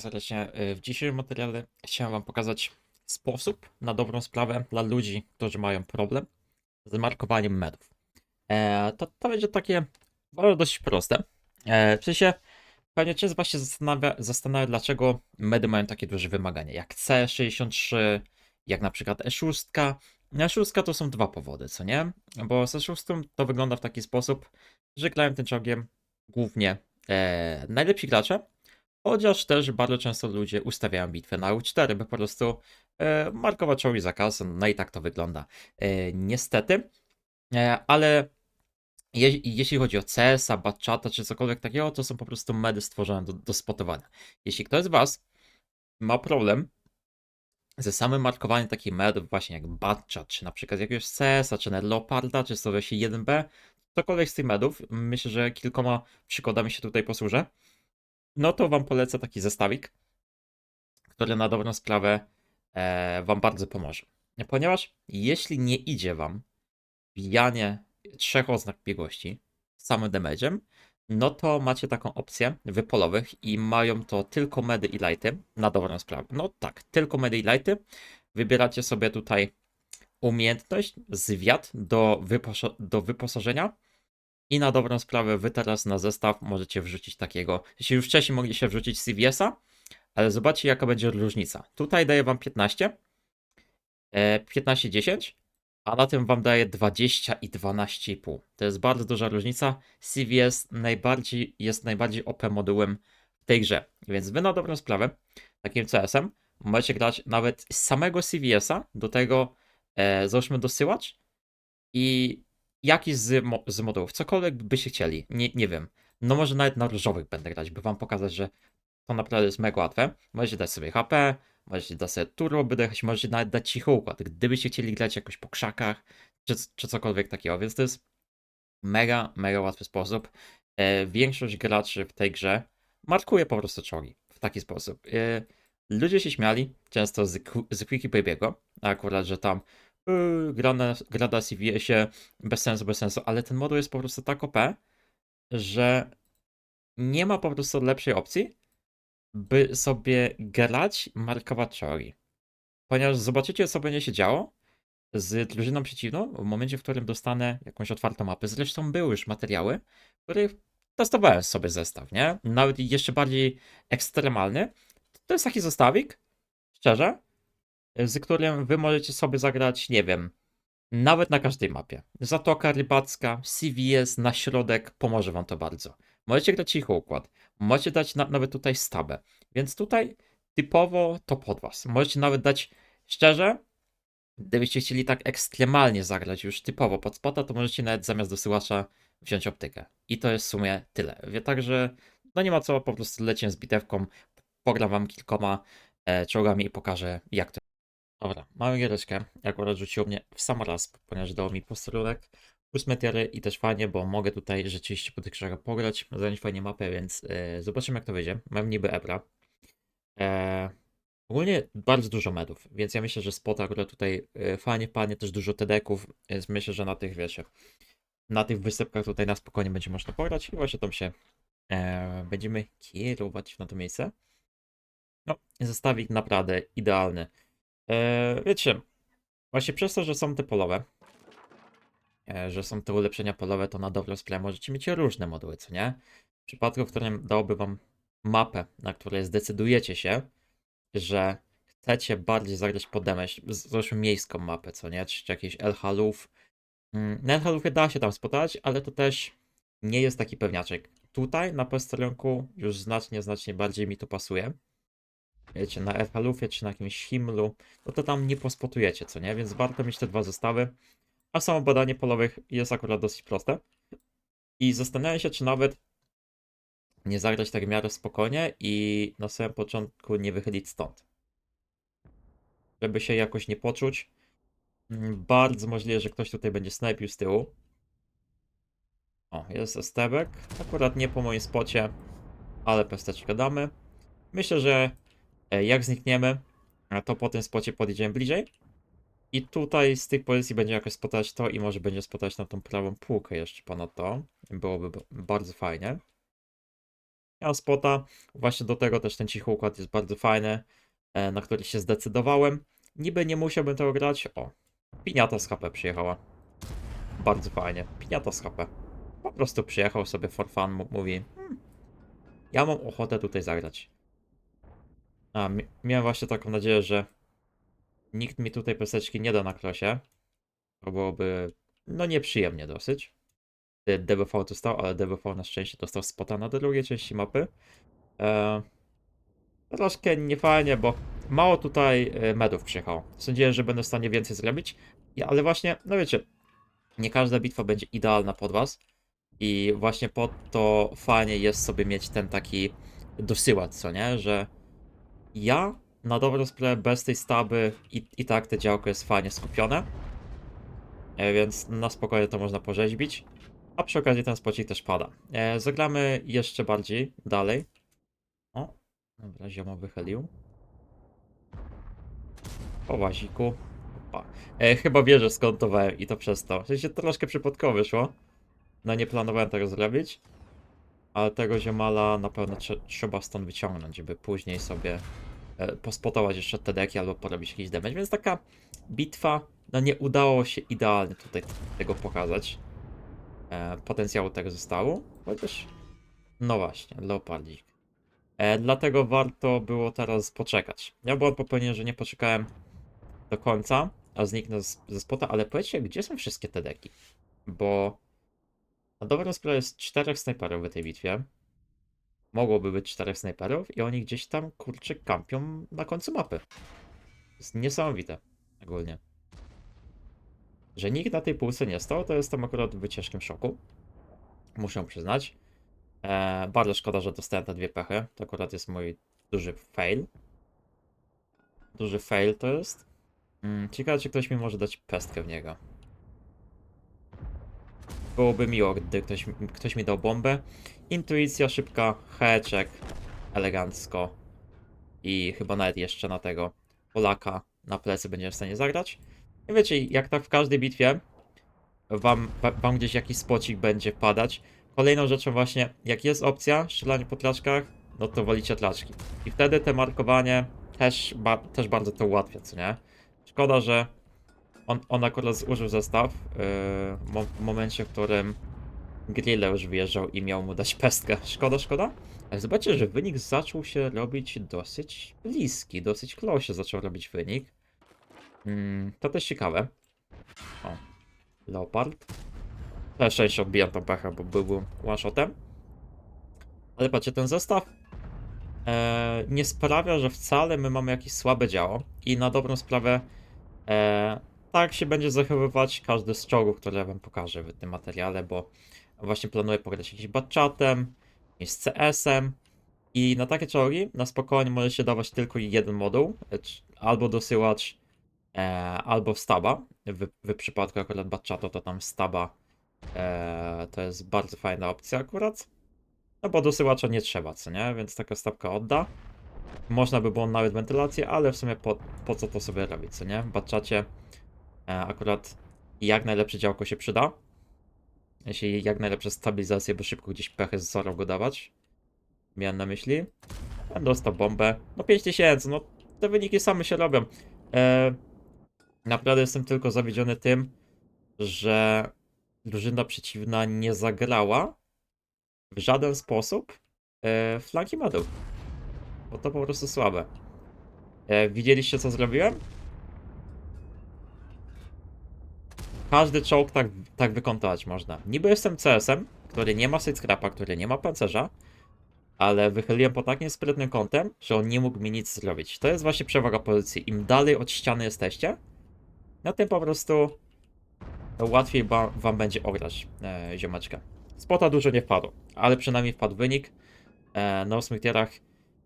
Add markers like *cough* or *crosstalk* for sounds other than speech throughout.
serdecznie. Y, W dzisiejszym materiale chciałem Wam pokazać sposób na dobrą sprawę dla ludzi, którzy mają problem z markowaniem medów. E, to, to będzie takie bardzo dość proste. E, w sensie pewnie część z Was się zastanawia, zastanawia, dlaczego medy mają takie duże wymagania, jak C63, jak na przykład E6. E6 to są dwa powody, co nie? Bo z E6 to wygląda w taki sposób, że grają tym czołgiem głównie e, najlepsi gracze, Chociaż też bardzo często ludzie ustawiają bitwę na U4, by po prostu e, markować czołgi za. No i tak to wygląda. E, niestety, e, ale je, jeśli chodzi o CS-a, Batchata czy cokolwiek takiego, to są po prostu medy stworzone do, do spotowania. Jeśli ktoś z Was ma problem ze samym markowaniem takich medów, właśnie jak Batchat, czy na przykład jakiegoś CS-a, czy nawet Leoparda, czy 121B, cokolwiek z tych medów, myślę, że kilkoma przykładami się tutaj posłużę no to wam polecę taki zestawik, który na dobrą sprawę e, wam bardzo pomoże. Ponieważ jeśli nie idzie wam bijanie trzech oznak biegłości samym damage'em, no to macie taką opcję wypolowych i mają to tylko medy i lighty na dobrą sprawę. No tak, tylko medy i lighty. Wybieracie sobie tutaj umiejętność, zwiat do, wyposa- do wyposażenia i na dobrą sprawę, wy teraz na zestaw możecie wrzucić takiego. Jeśli już wcześniej mogliście wrzucić CVS-a, ale zobaczcie, jaka będzie różnica. Tutaj daje wam 15, e, 15, 10, a na tym wam daje 20 i 12,5. To jest bardzo duża różnica. CVS najbardziej, jest najbardziej OP modułem w tej grze. Więc wy na dobrą sprawę, takim CS-em, możecie grać nawet samego CVS-a do tego, e, załóżmy, dosyłacz i jakiś z, mo- z modułów, cokolwiek byście chcieli, nie, nie wiem. No może nawet na różowych będę grać, by wam pokazać, że to naprawdę jest mega łatwe. Możecie dać sobie HP, możecie dać sobie turbo, by dojechać, możecie nawet dać cichy układ, gdybyście chcieli grać jakoś po krzakach, czy, czy cokolwiek takiego, więc to jest mega, mega łatwy sposób. E, większość graczy w tej grze markuje po prostu czołgi w taki sposób. E, ludzie się śmiali często z, z Quickie Baby'ego, akurat, że tam yy, gra na, gra na CVS-ie bez sensu, bez sensu, ale ten moduł jest po prostu tak OP, że nie ma po prostu lepszej opcji, by sobie grać, markować. Ponieważ zobaczycie, co będzie się działo z drużyną przeciwną w momencie, w którym dostanę jakąś otwartą mapę. Zresztą były już materiały, w których testowałem sobie zestaw, nie? Nawet jeszcze bardziej ekstremalny. To jest taki zestawik, szczerze, z którym wy możecie sobie zagrać, nie wiem, nawet na każdej mapie. Zatoka Rybacka, CVS na środek, pomoże wam to bardzo. Możecie grać cicho układ, możecie dać na, nawet tutaj stabę, więc tutaj typowo to pod was. Możecie nawet dać, szczerze, gdybyście chcieli tak ekstremalnie zagrać już typowo pod spota, to możecie nawet zamiast dosyłacza wziąć optykę. I to jest w sumie tyle. Także no nie ma co, po prostu lecię z bitewką, pogram wam kilkoma e, czołgami i pokażę jak to Dobra, mamy giereczkę. Akurat rzuciło mnie w sam raz, ponieważ dało mi posterunek plus meteory i też fajnie, bo mogę tutaj rzeczywiście po tych krzakach pograć, zająć fajnie mapę, więc e, zobaczymy jak to wyjdzie. Mam niby Ebra. E, ogólnie bardzo dużo medów, więc ja myślę, że spot akurat tutaj e, fajnie padnie, też dużo tedeków, więc myślę, że na tych, wiecie, na tych wysepkach tutaj na spokojnie będzie można pograć i właśnie tam się będziemy kierować na to miejsce. No, zestawik naprawdę idealny. E, wiecie, właśnie przez to, że są te polowe, e, że są te ulepszenia polowe, to na dobrą sprawę możecie mieć różne moduły, co nie? W przypadku, w którym dałoby wam mapę, na której zdecydujecie się, że chcecie bardziej zagrać pod damage, z- załóżmy miejską mapę, co nie? Czy, jakieś LH-lów. Mm, Na LH-lufie da się tam spotkać, ale to też nie jest taki pewniaczek. Tutaj na posterunku już znacznie, znacznie bardziej mi to pasuje wiecie, na FL-ufie czy na jakimś Himlu, no to tam nie pospotujecie, co nie? Więc warto mieć te dwa zestawy. A samo badanie polowych jest akurat dosyć proste. I zastanawiam się, czy nawet nie zagrać tak w miarę spokojnie i na samym początku nie wychylić stąd. Żeby się jakoś nie poczuć. Mm, Bardzo możliwe, że ktoś tutaj będzie snajpił z tyłu. O, jest stebek. Akurat nie po moim spocie, ale pesteczkę damy. Myślę, że Jak znikniemy, e, to po tym spocie podjedziemy bliżej. I tutaj z tych pozycji będzie jakoś spotać to i może będzie spotać na tą prawą półkę jeszcze ponadto. Byłoby bardzo fajnie. Miałem spota, właśnie do tego też ten cichy układ jest bardzo fajny, e, na który się zdecydowałem. Niby nie musiałbym tego grać, o, piniata z HP przyjechała. Bardzo fajnie, piniata z HP. Po prostu przyjechał sobie for fun, mówi, hmm, ja mam ochotę tutaj zagrać. A, mi- miałem właśnie taką nadzieję, że nikt mi tutaj peseczki nie da na klosie. To byłoby, no nieprzyjemnie dosyć. DBV dostał, ale DBV na szczęście dostał spota na drugiej części mapy. E, troszkę niefajnie, bo mało tutaj e, medów przyjechało. Sądziłem, że będę w stanie więcej zrobić, ale właśnie, no wiecie, nie każda bitwa będzie idealna pod was. I właśnie po to fajnie jest sobie mieć ten taki dosyłacz, co nie? Że ja na dobrą sprawę bez tej staby i, i tak te działko jest fajnie skupione. E, Więc na spokojnie to można porzeźbić. A przy okazji ten spocik też pada. E, zagramy jeszcze bardziej dalej. O, dobra, ziomo wychylił. Po łaziku. Opa. E, chyba wieżę skontowałem i to przez to. W sensie troszkę przypadkowo wyszło. No nie planowałem tego zrobić. Ale tego ziomala na pewno trze- trzeba stąd wyciągnąć, żeby później sobie e, pospotować jeszcze te deki albo porobić jakiś damage. Więc taka bitwa, no nie udało się idealnie tutaj tego pokazać. E, potencjału tego zostało. Chociaż, no właśnie, Leopardzik. E, dlatego warto było teraz poczekać. Ja byłem popełniony, że nie poczekałem do końca, a zniknę z, ze spota, ale powiedzcie, gdzie są wszystkie te deki? Bo na dobrą sprawę jest czterech snajperów w tej bitwie. Mogłoby być czterech snajperów i oni gdzieś tam, kurczę, kampią na końcu mapy. Jest niesamowite, ogólnie. Że nikt na tej półce nie stał, to jestem akurat w ciężkim szoku. Muszę przyznać. E, bardzo szkoda, że dostałem te dwie pechy. To akurat jest mój duży fail. Duży fail to jest. Mm, ciekawe, czy ktoś mi może dać pestkę w niego. Byłoby miło, gdy ktoś, ktoś mi dał bombę. Intuicja szybka, heczek, elegancko. I chyba nawet jeszcze na tego Polaka na plecy będziemy w stanie zagrać. I wiecie, jak tak w każdej bitwie wam, wa- wam gdzieś jakiś spocik będzie padać. Kolejną rzeczą właśnie, jak jest opcja strzelanie po tlaczkach, no to wolicie tlaczki. I wtedy te markowanie też, ba też bardzo to ułatwia, co nie? Szkoda, że on, on akurat zużył zestaw mo w momencie, w którym Grille już wyjeżdżał i miał mu dać pestkę. Szkoda, szkoda. Ale zobaczcie, że wynik zaczął się robić dosyć bliski, dosyć close zaczął robić wynik. Mm, to też ciekawe. O, Leopard. Na szczęście odbijam tą pechę, bo byłbym one-shotem. Ale patrzcie, ten zestaw e, nie sprawia, że wcale my mamy jakieś słabe działo. I na dobrą sprawę e, tak się będzie zachowywać każdy z czołgów, które wam pokażę w tym materiale, bo właśnie planuję pograć jakimś batchatem, z CS-em. I na takie czołgi na spokojnie może się dawać tylko jeden moduł, albo dosyłacz, e, albo staba. W, w przypadku akurat batchatu to tam staba e, to jest bardzo fajna opcja akurat. No bo dosyłacza nie trzeba, co nie? Więc taka stawka odda. Można by było nawet wentylację, ale w sumie po, po co to sobie robić, co nie? W batchacie akurat jak najlepsze działko się przyda. Jeśli jak najlepsza stabilizacja, by szybko gdzieś pechy zorą go dawać. Miałem na myśli. Dostał bombę. No 5000, no te wyniki same się robią. E, naprawdę jestem tylko zawiedziony tym, że drużyna przeciwna nie zagrała w żaden sposób e, flanki medów. Bo to po prostu słabe. E, widzieliście co zrobiłem? Każdy czołg tak, tak wykontować można. Niby jestem CS-em, który nie ma sidescrapa, który nie ma pancerza, ale wychyliłem po takim sprytnym kątem, że on nie mógł mi nic zrobić. To jest właśnie przewaga pozycji. Im dalej od ściany jesteście, no tym po prostu łatwiej wam będzie ograć e, ziomeczkę. Spota dużo nie wpadło, ale przynajmniej wpadł wynik e, na 8 tierach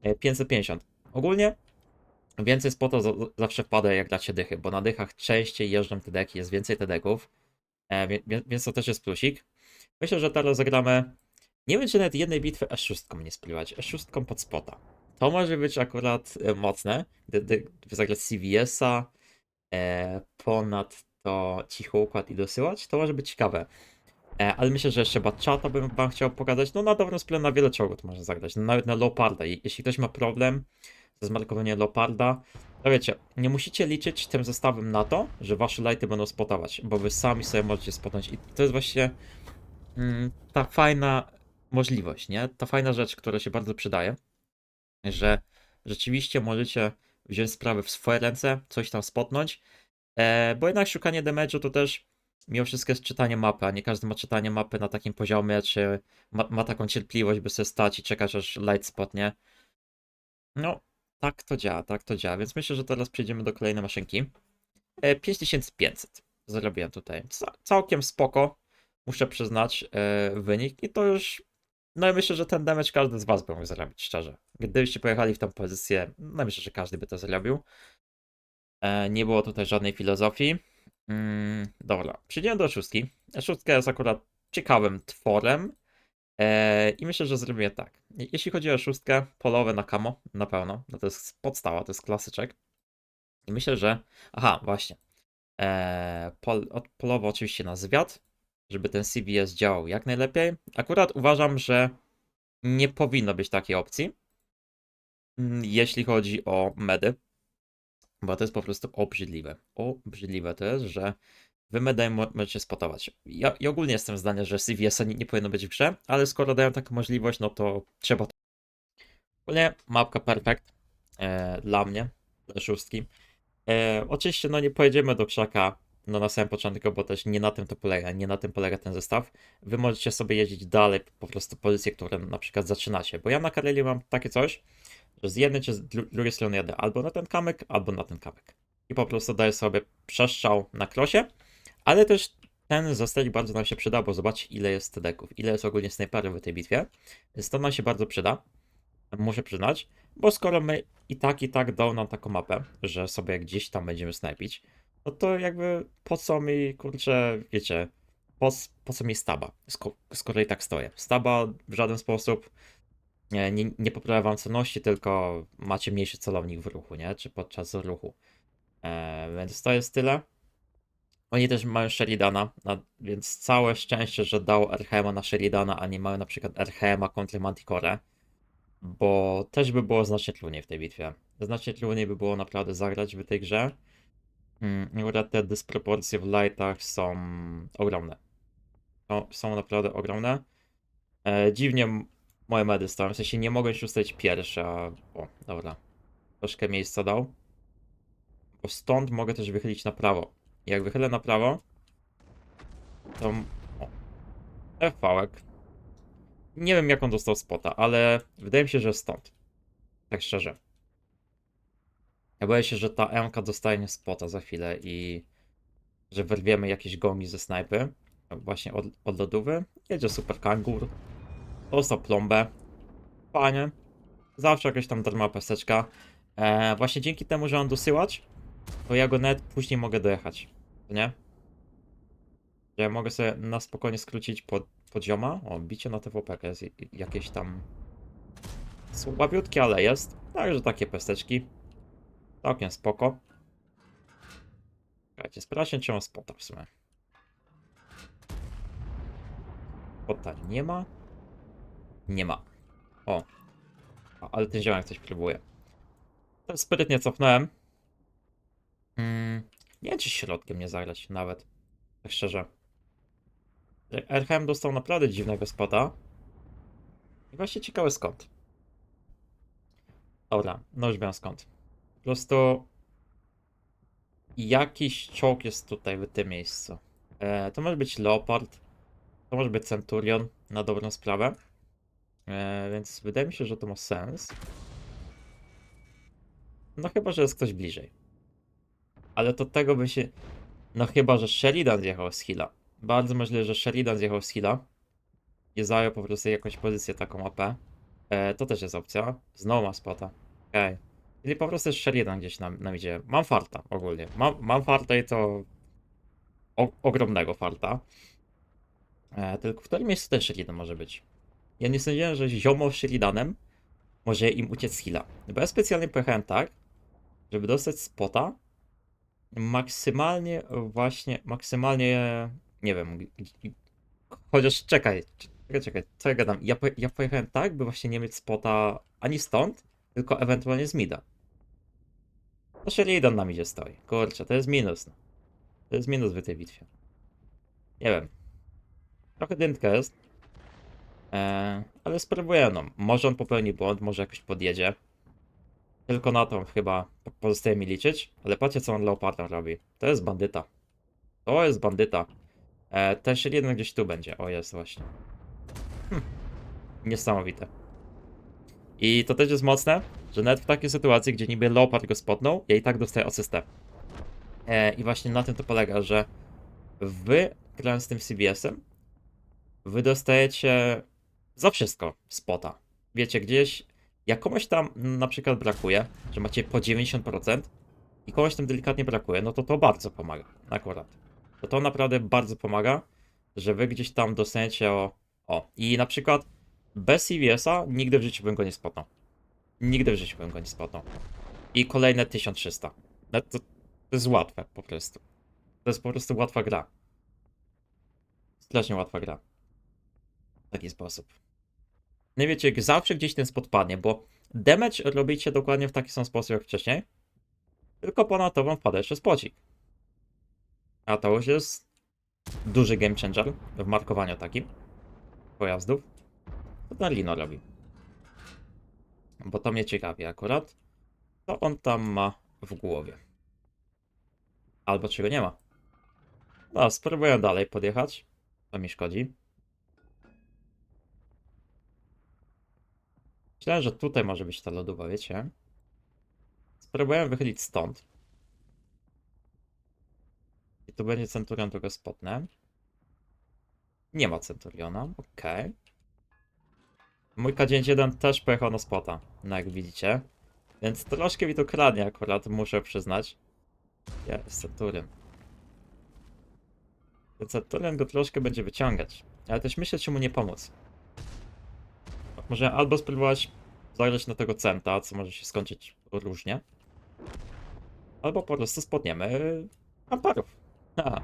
e, 550. Ogólnie więcej spota za- zawsze wpada jak dacie dychy, bo na dychach częściej jeżdżą te deki, jest więcej te deków, e, więc to też jest plusik. Myślę, że teraz zagramy, nie wiem czy nawet jednej bitwy S6 nie spływać, S6 pod spota. To może być akurat e, mocne, gdy, zagrać CVS-a, e, ponad to cichy układ i dosyłać, to może być ciekawe. Ale myślę, że jeszcze Batchata bym wam chciał pokazać. No na dobrą sprawę na wiele czołgów to można zagrać. Nawet na Leoparda. Jeśli ktoś ma problem ze zmarkowaniem Leoparda, to wiecie, nie musicie liczyć tym zestawem na to, że wasze lighty będą spotować, bo wy sami sobie możecie spotnąć. I to jest właśnie mm, ta fajna możliwość, nie? Ta fajna rzecz, która się bardzo przydaje, że rzeczywiście możecie wziąć sprawę w swoje ręce, coś tam spotnąć, e, bo jednak szukanie damage'u to też mimo wszystko jest czytanie mapy, a nie każdy ma czytanie mapy na takim poziomie, czy ma, ma taką cierpliwość, by sobie stać i czekać aż light spotnie. No, tak to działa, tak to działa, więc myślę, że teraz przejdziemy do kolejnej maszynki. E, 5500 zrobiłem tutaj. Ca- całkiem spoko, muszę przyznać, e, wynik i to już no i myślę, że ten damage każdy z was by mógł zrobić, szczerze. Gdybyście pojechali w tą pozycję, no myślę, że każdy by to zrobił. E, nie było tutaj żadnej filozofii. Mm, dobra, przejdziemy do szóstki. Szóstka jest akurat ciekawym tworem. E, I myślę, że zrobię tak. Je- Jeśli chodzi o szóstkę, polowe na kamo, na pewno. No to jest podstawa, to jest klasyczek. I myślę, że. Aha, właśnie. E, pol, polowo oczywiście na zwiat, żeby ten CVS działał jak najlepiej. Akurat uważam, że nie powinno być takiej opcji, mm, jeśli chodzi o medy, bo to jest po prostu obrzydliwe. Obrzydliwe to jest, że wy medem mo- możecie spotować. Ja, ja ogólnie jestem zdania, że CVS-a nie, nie powinno być w grze, ale skoro dają taką możliwość, no to trzeba. to- Ogólnie mapka perfekt e, dla mnie, dla szóstki. E, oczywiście, no nie pojedziemy do krzaka no na samym początku, bo też nie na tym to polega, nie na tym polega ten zestaw. Wy możecie sobie jeździć dalej, po prostu pozycje, które na przykład zaczynacie. Bo ja na Kareli mam takie coś, że z jednej czy z dru- drugiej strony jadę albo na ten kamyk, albo na ten kamyk. I po prostu daję sobie przestrzał na krosie, ale też ten zestaw bardzo nam się przyda, bo zobaczcie ile jest deków, ile jest ogólnie snajperów w tej bitwie. Więc to nam się bardzo przyda, muszę przyznać, bo skoro my i tak, i tak dał nam taką mapę, że sobie gdzieś tam będziemy snajpić, no to jakby po co mi, kurczę, wiecie, po, po co mi staba, sko- skoro i tak stoję. Staba w żaden sposób nie, nie, nie poprawia wam celności, tylko macie mniejszy celownik w ruchu, nie? Czy podczas ruchu. E, więc to jest tyle. Oni też mają Sheridana, na, więc całe szczęście, że dał Erhema na Sheridana, a nie mają na przykład Erhema kontra Manticore, bo też by było znacznie trudniej w tej bitwie. Znacznie trudniej by było naprawdę zagrać w tej grze. Mm, Akurat te dysproporcje w lightach są ogromne. Są, są naprawdę ogromne. E, dziwnie moje medy stoją, w sensie nie mogę się ustawić pierwszy, a... O, dobra. Troszkę miejsca dał. Bo stąd mogę też wychylić na prawo. Jak wychylę na prawo, to... O. Fałek. Nie wiem jak on dostał spota, ale wydaje mi się, że stąd. Tak szczerze. Ja boję się, że ta MK dostanie spota za chwilę i że wyrwiemy jakieś gongi ze snajpy. Właśnie od, od lodówy. Jedzie super kangur. Dostał plombę. Panie. Zawsze jakaś tam darmowa peseczka. E, właśnie dzięki temu, że on dosyłacz, to ja go nawet później mogę dojechać. Nie? Ja mogę sobie na spokojnie skrócić pod, pozioma. O, bicie na TWP jest jakieś tam słabiutkie, ale jest. Także takie pesteczki. Całkiem spoko. Czekajcie, sprawdźcie, czy mam spota w sumie. Spota nie ma. Nie ma. O. Ale ten ziomek coś próbuje. Sprytnie cofnąłem. Mm, nie wiem, czy środkiem nie zagrać nawet. Tak szczerze. RHM dostał naprawdę dziwnego spota. I właśnie ciekawe skąd. Dobra, no już wiem skąd. Po prostu jakiś czołg jest tutaj w tym miejscu. E, to może być Leopard, to może być Centurion na dobrą sprawę. E, więc wydaje mi się, że to ma sens. No chyba, że jest ktoś bliżej. Ale to tego by się... No chyba, że Sheridan zjechał z Hilla. Bardzo możliwe, że Sheridan zjechał z Hilla. I zajął po prostu jakąś pozycję taką AP. E, to też jest opcja. Znowu ma spota. Okej. Czyli po prostu jest Sheridan gdzieś nam, idzie. Mam farta ogólnie. Mam, mam farta i to o, ogromnego farta. E, tylko w którym miejscu ten Sheridan może być? Ja nie sądziłem, że ziomo z Sheridanem może im uciec z Hilla. Bo ja specjalnie pojechałem tak, żeby dostać spota maksymalnie właśnie, maksymalnie, nie wiem, chociaż czekaj, czekaj, czekaj, co ja gadam? Ja, ja pojechałem tak, by właśnie nie mieć spota ani stąd, tylko ewentualnie z mida. To Sheridan na midzie stoi. Kurczę, to jest minus. No. To jest minus w tej bitwie. Nie wiem. Trochę dyntka jest. Eee, ale spróbuję, no. Może on popełni błąd, może jakoś podjedzie. Tylko na to chyba po- pozostaje mi liczyć. Ale patrzcie, co on Leopardem robi. To jest bandyta. To jest bandyta. E, też jeden gdzieś tu będzie. O, jest właśnie. Hm. Niesamowite. I to też jest mocne, że nawet w takiej sytuacji, gdzie niby Leopard go spotnął, ja i tak dostaję asystę. E, I właśnie na tym to polega, że wy, grając z tym CBS-em, wy dostajecie za wszystko spota. Wiecie, gdzieś, jak komuś tam na przykład brakuje, że macie po 90% i komuś tam delikatnie brakuje, no to to bardzo pomaga, akurat. To to naprawdę bardzo pomaga, że wy gdzieś tam dostaniecie o... O, i na przykład bez CVS-a nigdy w życiu bym go nie spotnął. Nigdy w życiu bym go nie spotnął. I kolejne 1300. No to, to jest łatwe po prostu. To jest po prostu łatwa gra. Strasznie łatwa gra. W taki sposób. No i wiecie, zawsze gdzieś ten spot padnie, bo damage robicie dokładnie w taki sam sposób jak wcześniej. Tylko ponad to wam wpada jeszcze spocik. A to już jest duży game changer w markowaniu takim pojazdów. Co ten Lino robi? Bo to mnie ciekawi akurat. Co on tam ma w głowie? Albo czego nie ma. No, spróbuję dalej podjechać. To mi szkodzi. Myślałem, że tutaj może być ta lodówa, wiecie? Spróbuję wychylić stąd. I tu będzie Centurion, to go spotnę. Nie ma Centuriona, okej. Mój K91 też pojechał na spota, no jak widzicie. Więc troszkę mi to kradnie akurat, muszę przyznać. Jest Centurion. Ten Centurion go troszkę będzie wyciągać. Ale też myślę, czy mu nie pomóc. Może albo spróbować zagrać na tego Centa, co może się skończyć różnie. Albo po prostu spotniemy amparów. Aha.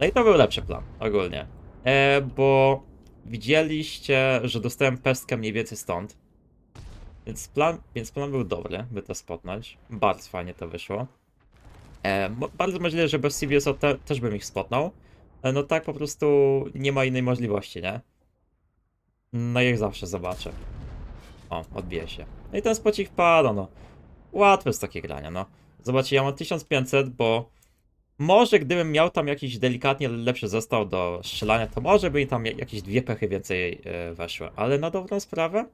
No i to był lepszy plan, ogólnie. E, bo widzieliście, że dostałem pestkę mniej więcej stąd. Więc plan, więc plan był dobry, by to spotnąć. Bardzo fajnie to wyszło. E, bardzo możliwe, że bez CVS-a te, też bym ich spotnął. E, no tak po prostu nie ma innej możliwości, nie? No jak zawsze zobaczę. O, odbije się. No i ten spocik pada, no. Łatwe jest takie grania, no. Zobaczcie, ja mam 1500, bo może gdybym miał tam jakiś delikatnie lepszy zestaw do strzelania, to może by tam ja- jakieś dwie pechy więcej e, weszły. Ale na dobrą sprawę?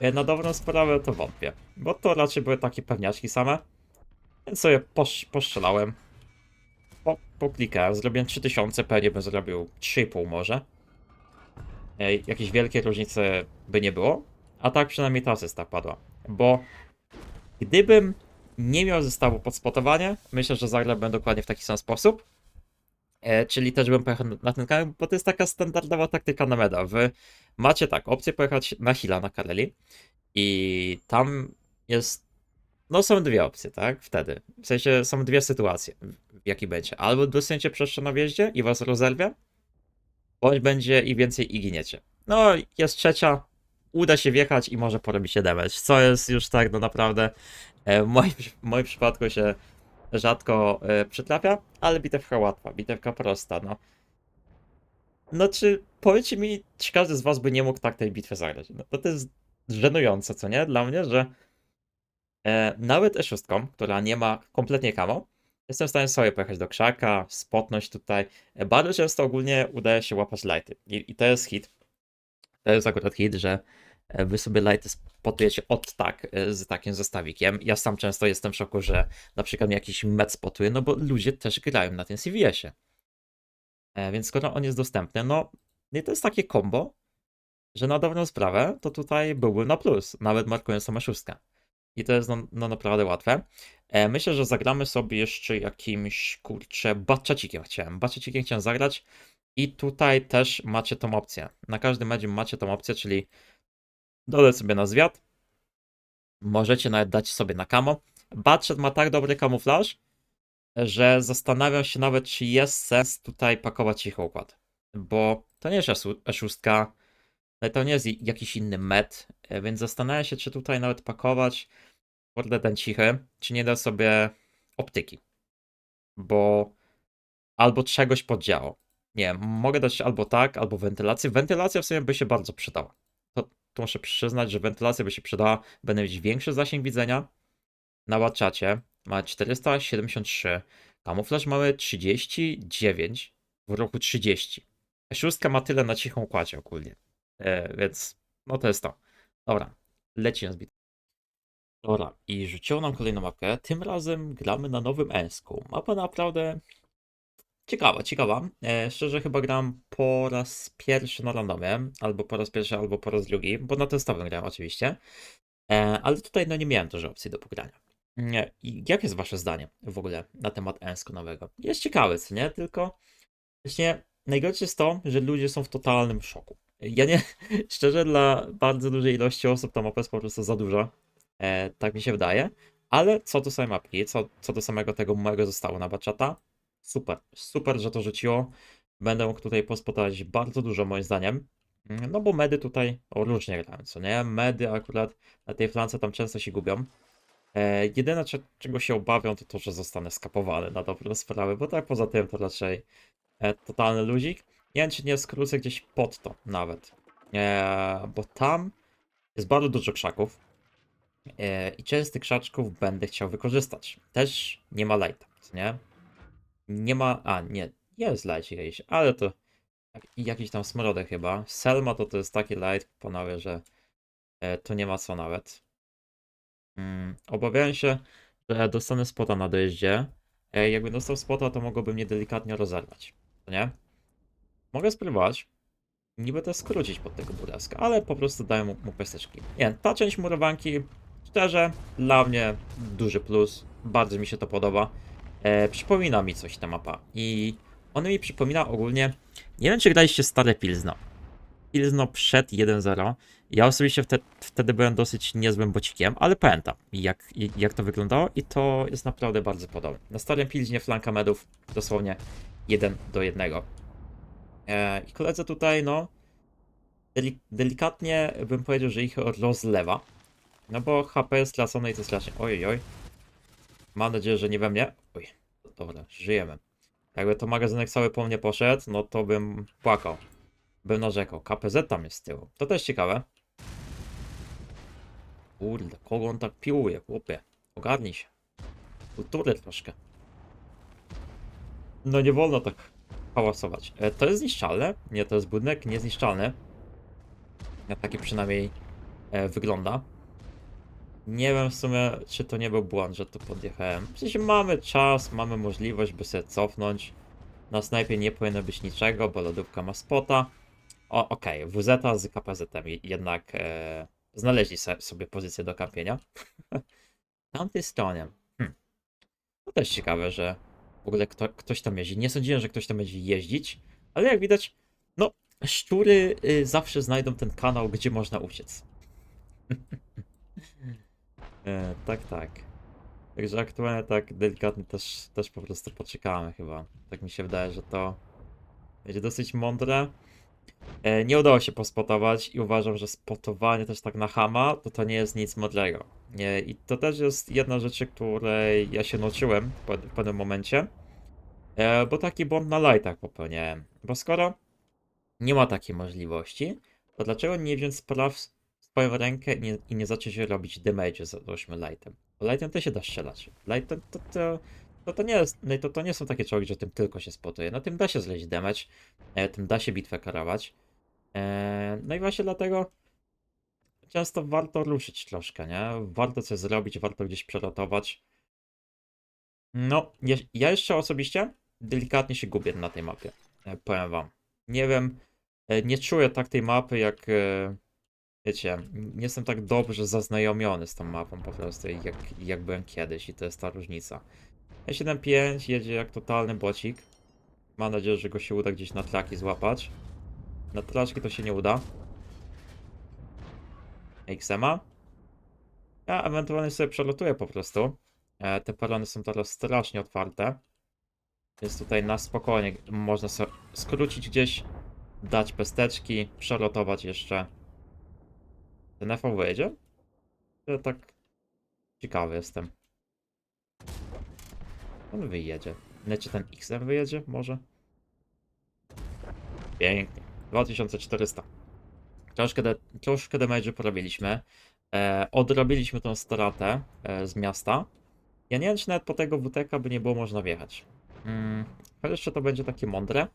E, na dobrą sprawę to wątpię. Bo to raczej były takie pewniaczki same. Więc sobie posz, postrzelałem. Po, poklikałem, zrobiłem 3000, pewnie bym zrobił 3,5 może. E, jakieś wielkie różnice by nie było. A tak przynajmniej ta asysta padła. Bo gdybym nie miał zestawu pod spotowanie, myślę, że zagrałbym dokładnie w taki sam sposób. E, czyli też bym pojechał na ten kanał, bo to jest taka standardowa taktyka na meda. Wy macie tak, opcję pojechać na Hila, na Kareli i tam jest, no są dwie opcje, tak, wtedy. W sensie są dwie sytuacje, w jakiej będzie. Albo dostaniecie przeszczę na wjeździe i was rozerwie, bądź będzie i więcej i giniecie. No, jest trzecia, uda się wjechać i może porobicie damage, co jest już tak, no naprawdę e, w moim, w moim przypadku się rzadko e, przytrafia, ale bitewka łatwa, bitewka prosta, no. No czy, powiedzcie mi, czy każdy z was by nie mógł tak tej bitwy zagrać? No to, to jest żenujące, co nie? Dla mnie, że e, nawet E6, która nie ma kompletnie kamo, jestem w stanie sobie pojechać do krzaka, spotnąć tutaj. E, bardzo często ogólnie udaje się łapać lighty i, i to jest hit. To jest akurat hit, że e, wy sobie lighty spotujecie od tak e, z takim zestawikiem. Ja sam często jestem w szoku, że na przykład mnie jakiś met spotuje, no bo ludzie też grają na tym CVS-ie. Więc skoro on jest dostępny, no i to jest takie combo, że na dobrą sprawę to tutaj byłby na plus, nawet markując samą szóstkę. I to jest no, no naprawdę łatwe. E, myślę, że zagramy sobie jeszcze jakimś, kurczę, baczacikiem chciałem. Baczacikiem chciałem zagrać i tutaj też macie tą opcję. Na każdym medzie macie tą opcję, czyli dodać sobie na zwiat. Możecie nawet dać sobie na kamo. Batchet ma tak dobry kamuflaż, że zastanawiam się nawet, czy jest sens tutaj pakować ich układ. bo to nie jest esu- E6, ale to nie jest jakiś inny met, e, więc zastanawiam się, czy tutaj nawet pakować kurde ten cichy, czy nie da sobie optyki, bo albo czegoś poddziału. Nie mogę dać albo tak, albo wentylację. Wentylacja w sumie by się bardzo przydała. To, to muszę przyznać, że wentylacja by się przydała. Będę mieć większy zasięg widzenia. Na WhatsAcie ma 473, kamuflaż mamy 39, w roku 30. Szóstka ma tyle na cichą kładzie ogólnie. E, więc no to jest to. Dobra, lecimy z bit. Dobra, i rzuciło nam kolejną mapkę. Tym razem gramy na nowym Ensku. Mapa naprawdę ciekawa, ciekawa. E, szczerze chyba gram po raz pierwszy na randomie, albo po raz pierwszy, albo po raz drugi, bo na testowym grałem oczywiście. E, ale tutaj no nie miałem dużo opcji do pogrania. Nie. I jakie jest wasze zdanie w ogóle na temat Ensku nowego? Jest ciekawy, co nie? Tylko właśnie najgorsze jest to, że ludzie są w totalnym szoku. Ja nie, *laughs* szczerze, dla bardzo dużej ilości osób ta mapa jest po prostu za duża. E, tak mi się wydaje. Ale co do samej mapki, co, co do samego tego mojego zostało na baczata, super, super, że to rzuciło. Będę mógł tutaj pospotować bardzo dużo moim zdaniem. No bo medy tutaj o, różnie grają, co nie? Medy akurat na tej flance tam często się gubią. E, jedyne cze- czego się obawiam to to, że zostanę skapowany na dobrą sprawę, bo tak poza tym to raczej e, totalny luzik. Wiem czy nie skrócę gdzieś pod to nawet, e, bo tam jest bardzo dużo krzaków e, i część z tych krzaczków będę chciał wykorzystać. Też nie ma lighta, nie? Nie ma, a nie, jest light jakiś, ale to jak- jakiś tam smrodek chyba. Selma to to jest taki light, panowie, że e, to nie ma co nawet. Mm, obawiałem się, że dostanę spota na dojeździe. E, jakby dostał spota, to mogłoby mnie delikatnie rozerwać. Nie? Mogę spróbować. Niby to skrócić pod tego burleska, ale po prostu daję mu, mu pesteczki. Nie, ta część murowanki, szczerze, dla mnie duży plus. Bardzo mi się to podoba. E, przypomina mi coś ta mapa. I ona mi przypomina ogólnie. Nie wiem, czy graliście stare Pilzno. Pilzno przed 1.0. Ja osobiście wtedy, wtedy byłem dosyć niezłym bocikiem, ale pamiętam jak, jak to wyglądało i to jest naprawdę bardzo podobne. Na starym Pilznie flanka medów dosłownie 1 do 1. E, I koledzy tutaj, no, deli- delikatnie bym powiedział, że ich rozlewa. No bo HP jest stracone i to strasznie. Oj, oj. Mam nadzieję, że nie we mnie. Oj, dobra, żyjemy. Jakby to magazynek cały po mnie poszedł, no to bym płakał. Bym narzekał. KPZ tam jest z tyłu. To też ciekawe. Kurde, kogo on tak piłuje, chłopie? Ogarnij się. Kultury troszkę. No nie wolno tak hałasować. E, to jest zniszczalne? Nie, to jest budynek niezniszczalny. Ja taki przynajmniej e, wygląda. Nie wiem w sumie, czy to nie był błąd, że tu podjechałem. W sensie mamy czas, mamy możliwość, by sobie cofnąć. Na snajpie nie powinno być niczego, bo lodówka ma spota. O, okej, WZ z KPZ-em je- jednak e, znaleźli sobie pozycję do kampienia. *laughs* Tamtej stronie. Hmm. To też ciekawe, że ogóle kto, ktoś tam jeździ. Nie sądziłem, że ktoś tam będzie jeździć, ale jak widać, no, szczury y, zawsze znajdą ten kanał, gdzie można uciec. *laughs* e, tak, tak. Także aktualnie tak delikatnie też, też po prostu poczekamy chyba. Tak mi się wydaje, że to będzie dosyć mądre. E, nie udało się pospotować i uważam, że spotowanie też tak na hama, to to nie jest nic mądrego. I to też jest jedna z rzeczy, której ja się nauczyłem w pewnym momencie, e, bo taki błąd na lightach popełniałem. Bo skoro nie ma takiej możliwości, to dlaczego nie wziąć spraw w swoją rękę i nie, i nie zacząć robić damage z załóżmy lightem? Bo lightem też się da strzelać. Lightem to, to, to, to, nie jest, no to, to nie są takie czołgi, że tym tylko się spotuje. Na tym da się zleźć damage, e, tym da się bitwę karować. E, no i właśnie dlatego często warto ruszyć troszkę, nie? Warto coś zrobić, warto gdzieś przerotować. No, ja jeszcze osobiście delikatnie się gubię na tej mapie. E, powiem wam. Nie wiem, e, nie czuję tak tej mapy jak. E, wiecie, nie jestem tak dobrze zaznajomiony z tą mapą po prostu, jak, jak byłem kiedyś, i to jest ta różnica. E75 jedzie jak totalny bocik. Mam nadzieję, że go się uda gdzieś na traki złapać. Na traczki to się nie uda. XMA. Ja ewentualnie sobie przelotuję po prostu. Te perony są teraz strasznie otwarte. Więc tutaj na spokojnie można sobie skrócić gdzieś dać pesteczki, przerotować jeszcze. Ten FV wyjedzie? Ja tak ciekawy jestem. On wyjedzie. Lecie ten XM wyjedzie może? Pięknie. 2400. Troszkę, de, troszkę damage'u porobiliśmy. E, odrobiliśmy tą stratę e, z miasta. Ja nie wiem, czy nawet po tego WTK by nie było można wjechać. Mm, ale jeszcze to będzie takie mądre.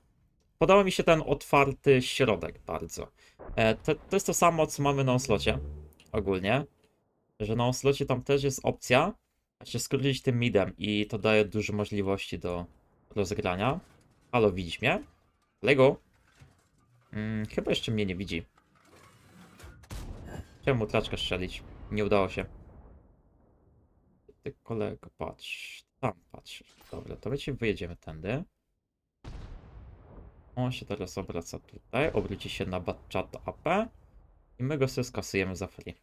Podoba mi się ten otwarty środek bardzo. E, to, to jest to samo, co mamy na Oslocie. Ogólnie. Że na Oslocie tam też jest opcja, się skrócić tym midem i to daje dużo możliwości do rozgrania. Halo, widzisz mnie? Lego? Mm, chyba jeszcze mnie nie widzi. Czemu traczkę strzelić? Nie udało się. Ty kolego, patrz. Tam patrz. Dobra, to wiecie, wyjedziemy tędy. On się teraz obraca tutaj, obróci się na Batchat AP i my go sobie skasujemy za free.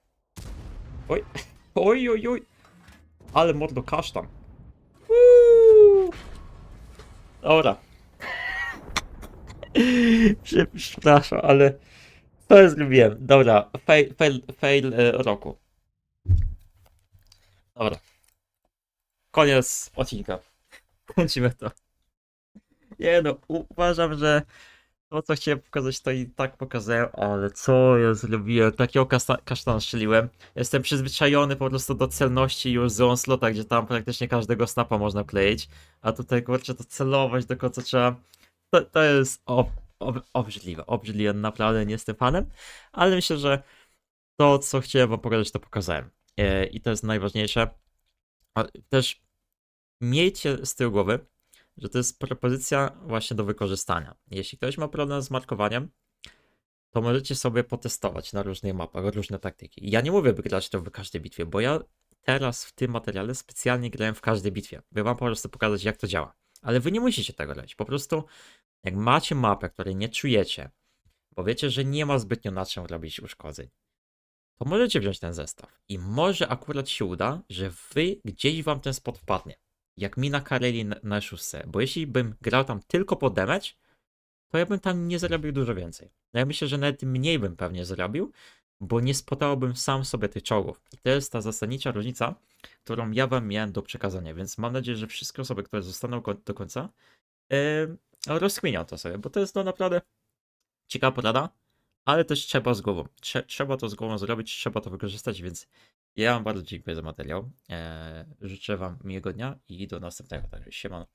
Oj, *laughs* oj, oj, oj. Ale mordo kasztan. Dobra. *laughs* Przepraszam, ale co ja zrobiłem? Dobra, fail, fail, fail e, roku. Dobra. Koniec odcinka. *laughs* Kończymy to. Nie no, uważam, że to co chciałem pokazać to i tak pokazałem, ale co ja zrobiłem? Takiego kaszta- kasztana strzeliłem. Jestem przyzwyczajony po prostu do celności już z Onslaughta, gdzie tam praktycznie każdego snapa można kleić, a tutaj kurczę to celować do końca trzeba. To, to jest ob, ob, obrzydliwe, obrzydliwe, naprawdę nie jestem fanem, ale myślę, że to co chciałem wam pokazać to pokazałem. E, I to jest najważniejsze. Też miejcie z tyłu głowy, że to jest propozycja właśnie do wykorzystania. Jeśli ktoś ma problem z markowaniem, to możecie sobie potestować na różnych mapach, różne taktyki. Ja nie mówię, by grać to w każdej bitwie, bo ja teraz w tym materiale specjalnie grałem w każdej bitwie, by wam po prostu pokazać, jak to działa. Ale wy nie musicie tego robić. Po prostu, jak macie mapę, której nie czujecie, bo wiecie, że nie ma zbytnio na czym robić uszkodzeń, to możecie wziąć ten zestaw. I może akurat się uda, że wy gdzieś wam ten spot wpadnie. Jak mi na Kareli na, na szóstce. Bo jeśli bym grał tam tylko po damage, to ja bym tam nie zarobił dużo więcej. No ja myślę, że nawet mniej bym pewnie zrobił, bo nie spotałbym sam sobie tych czołgów. I to jest ta zasadnicza różnica, którą ja wam miałem do przekazania. Więc mam nadzieję, że wszystkie osoby, które zostaną do końca, yy, rozkminią to sobie, bo to jest no naprawdę ciekawa porada, ale też trzeba z głową. Trze- trzeba to z głową zrobić, trzeba to wykorzystać, więc ja wam bardzo dziękuję za materiał. Eee, życzę wam miłego dnia i do następnego. Także siemano.